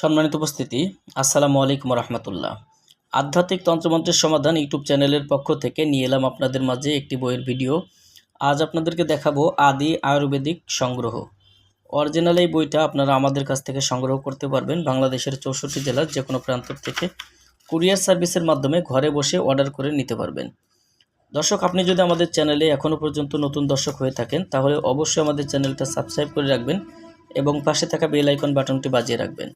সম্মানিত উপস্থিতি, আসসালামু আলাইকুম রহমতুল্লাহ। আধ্যাত্মিক তন্ত্রমন্ত্রের সমাধান ইউটিউব চ্যানেলের পক্ষ থেকে নিয়ে এলাম আপনাদের মাঝে একটি বইয়ের ভিডিও। আজ আপনাদেরকে দেখাবো আদি আয়ুর্বেদিক সংগ্রহ। অরিজিনাল এই বইটা আপনারা আমাদের কাছ থেকে সংগ্রহ করতে পারবেন বাংলাদেশের চৌষট্টি জেলার যে কোনো প্রান্ত থেকে। কুরিয়ার সার্ভিসের মাধ্যমে ঘরে বসে অর্ডার করে নিতে পারবেন। দর্শক, আপনি যদি আমাদের চ্যানেলে এখনও পর্যন্ত নতুন দর্শক হয়ে থাকেন, তাহলে অবশ্যই আমাদের চ্যানেলটা সাবস্ক্রাইব করে রাখবেন এবং পাশে থাকা বেল আইকন বাটনটি বাজিয়ে রাখবেন।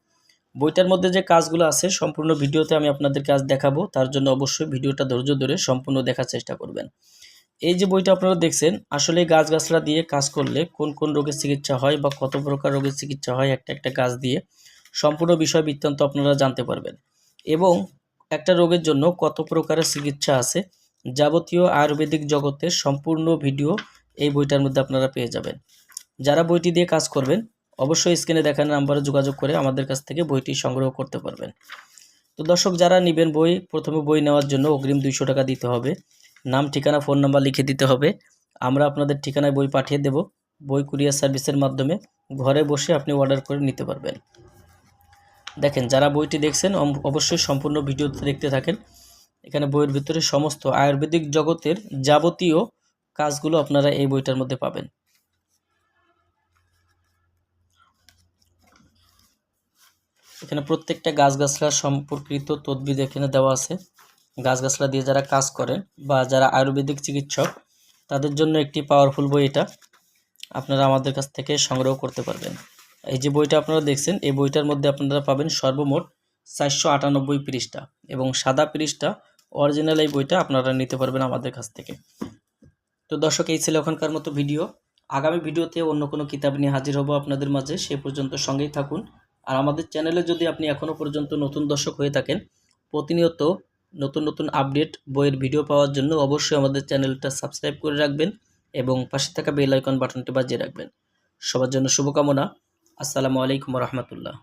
বইটার মধ্যে যে কাজগুলো আছে, সম্পূর্ণ ভিডিওতে আমি আপনাদেরকে আজ দেখাবো। তার জন্য অবশ্যই ভিডিওটা ধৈর্য ধরে সম্পূর্ণ দেখার চেষ্টা করবেন। এই যে বইটা আপনারা দেখছেন, আসলে গাছগাছলা দিয়ে কাজ করলে কোন কোন রোগের চিকিৎসা হয় বা কত প্রকার রোগের চিকিৎসা হয় একটা একটা গাছ দিয়ে, সম্পূর্ণ বিষয় বৃত্তান্ত আপনারা জানতে পারবেন। এবং একটা রোগের জন্য কত প্রকারের চিকিৎসা আছে, যাবতীয় আয়ুর্বেদিক জগতের সম্পূর্ণ ভিডিও এই বইটার মধ্যে আপনারা পেয়ে যাবেন। যারা বইটি দিয়ে কাজ করবেন অবশ্যই স্ক্রিনে দেখানো নাম্বারে যোগাযোগ করে আমাদের কাছ থেকে বইটি সংগ্রহ করতে পারবেন। তো দর্শক, যারা নেবেন বই, প্রথমে বই নেওয়ার জন্য অগ্রিম দুইশো টাকা দিতে হবে। নাম, ঠিকানা ফোন নাম্বার লিখে দিতে হবে। আমরা আপনাদের ঠিকানায় বই পাঠিয়ে দেব। বই কুরিয়ার সার্ভিসের মাধ্যমে ঘরে বসে আপনি অর্ডার করে নিতে পারবেন। দেখেন, যারা বইটি দেখছেন অবশ্যই সম্পূর্ণ ভিডিওতে দেখতে থাকেন। এখানে বইয়ের ভিতরে সমস্ত আয়ুর্বেদিক জগতের যাবতীয় কাজগুলো আপনারা এই বইটার মধ্যে পাবেন। এখানে প্রত্যেকটা গাছগাছলা সম্পর্কিত তদবিদ এখানে দেওয়া আছে। গাছগাছলা দিয়ে যারা কাজ করেন বা যারা আয়ুর্বেদিক চিকিৎসক, তাদের জন্য একটি পাওয়ারফুল বই এটা। আপনারা আমাদের কাছ থেকে সংগ্রহ করতে পারবেন। এই যে বইটা আপনারা দেখছেন, এই বইটার মধ্যে আপনারা পাবেন সর্বমোট চারশো আটানব্বই পৃষ্ঠা এবং সাদা পৃষ্ঠা অরিজিনাল এই বইটা আপনারা নিতে পারবেন আমাদের কাছ থেকে। তো দর্শক, এই ছিল এখনকার মতো ভিডিও। আগামী ভিডিওতে অন্য কোনো কিতাব নিয়ে হাজির হব আপনাদের মাঝে। সে পর্যন্ত সঙ্গেই থাকুন। আর আমাদের চ্যানেলে যদি আপনি এখনও পর্যন্ত নতুন দর্শক হয়ে থাকেন, প্রতিনিয়ত নতুন নতুন আপডেট বইয়ের ভিডিও পাওয়ার জন্য অবশ্যই আমাদের চ্যানেলটা সাবস্ক্রাইব করে রাখবেন এবং পাশে থাকা বেলাইকন বাটনটি বাজিয়ে রাখবেন। সবার জন্য শুভকামনা। আসসালামু আলাইকুম রহমতুল্লাহ।